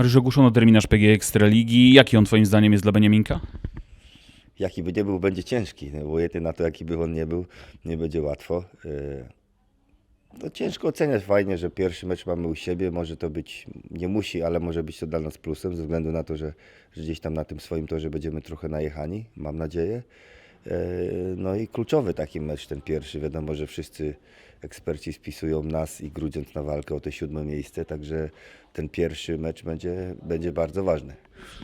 Mariusz, ogłoszono terminarz PG Ekstraligi. Jaki on twoim zdaniem jest dla Beniaminka? Jaki by nie był, będzie ciężki. No, obojętnie na to, jaki by on nie był, nie będzie łatwo. Yy, No, ciężko oceniać fajnie, że pierwszy mecz mamy u siebie. Może to być, nie musi, ale może być to dla nas plusem, ze względu na to, że, że gdzieś tam na tym swoim torze będziemy trochę najechani, mam nadzieję. Yy, No i kluczowy taki mecz, ten pierwszy. Wiadomo, że wszyscy eksperci spisują nas i Grudziądz na walkę o te siódme miejsce, także ten pierwszy mecz będzie, będzie bardzo ważny.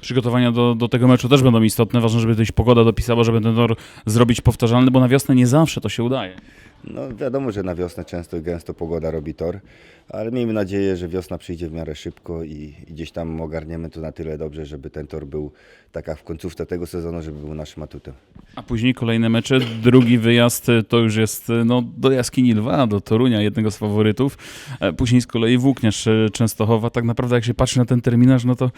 Przygotowania do, do tego meczu też będą istotne. Ważne, żeby też pogoda dopisała, żeby ten tor zrobić powtarzalny, bo na wiosnę nie zawsze to się udaje. No wiadomo, że na wiosnę często i gęsto pogoda robi tor, ale miejmy nadzieję, że wiosna przyjdzie w miarę szybko i, i gdzieś tam ogarniemy to na tyle dobrze, żeby ten tor był tak jak w końcówce tego sezonu, żeby był naszym atutem. A później kolejne mecze. Drugi wyjazd y, to już jest y, no, do Jaskini Lwa, do Torunia, jednego z faworytów. E, Później z kolei Włókniarz Częstochowa. Tak naprawdę jak się patrzy na ten terminarz, no to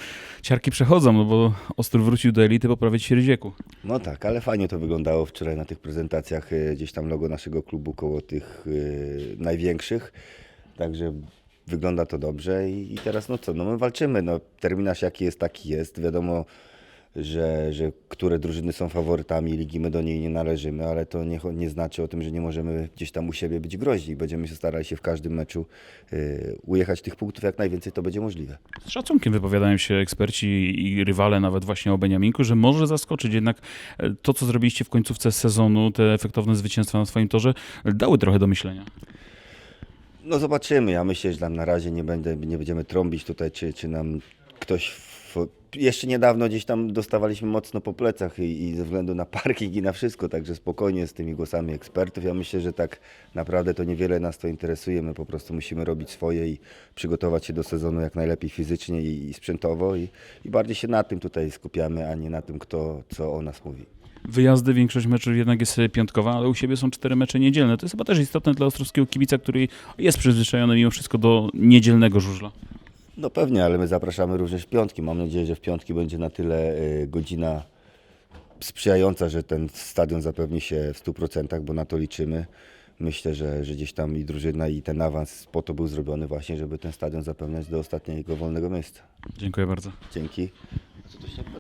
ciarki przechodzą, no bo Ostrów wrócił do elity po prawie ćwierć wieku. No tak, ale fajnie to wyglądało wczoraj na tych prezentacjach, e, gdzieś tam logo naszego klubu koło tych e, największych, także wygląda to dobrze i, i teraz no co, no my walczymy, no terminarz jaki jest, taki jest, wiadomo, że, że które drużyny są faworytami ligi, my do niej nie należymy, ale to nie, nie znaczy o tym, że nie możemy gdzieś tam u siebie być groźni. Będziemy się starali się w każdym meczu y, ujechać tych punktów jak najwięcej, to będzie możliwe. Z szacunkiem wypowiadają się eksperci i rywale nawet właśnie o Beniaminku, że może zaskoczyć jednak e, to, co zrobiliście w końcówce sezonu, te efektowne zwycięstwa na swoim torze, dały trochę do myślenia. No zobaczymy. Ja myślę, że tam na razie nie, będę, nie będziemy trąbić tutaj, czy, czy nam ktoś. W... Jeszcze niedawno gdzieś tam dostawaliśmy mocno po plecach i, i ze względu na parking i na wszystko, także spokojnie z tymi głosami ekspertów. Ja myślę, że tak naprawdę to niewiele nas to interesuje. My po prostu musimy robić swoje i przygotować się do sezonu jak najlepiej fizycznie i, i sprzętowo i, i bardziej się na tym tutaj skupiamy, a nie na tym, kto co o nas mówi. Wyjazdy, większość meczów jednak jest e, piątkowa, ale u siebie są cztery mecze niedzielne. To jest chyba też istotne dla ostrowskiego kibica, który jest przyzwyczajony mimo wszystko do niedzielnego żużla. No pewnie, ale my zapraszamy również w piątki. Mam nadzieję, że w piątki będzie na tyle y, godzina sprzyjająca, że ten stadion zapewni się w 100%, bo na to liczymy. Myślę, że, że gdzieś tam i drużyna i ten awans po to był zrobiony właśnie, żeby ten stadion zapewniać do ostatniego wolnego miejsca. Dziękuję bardzo. Dzięki.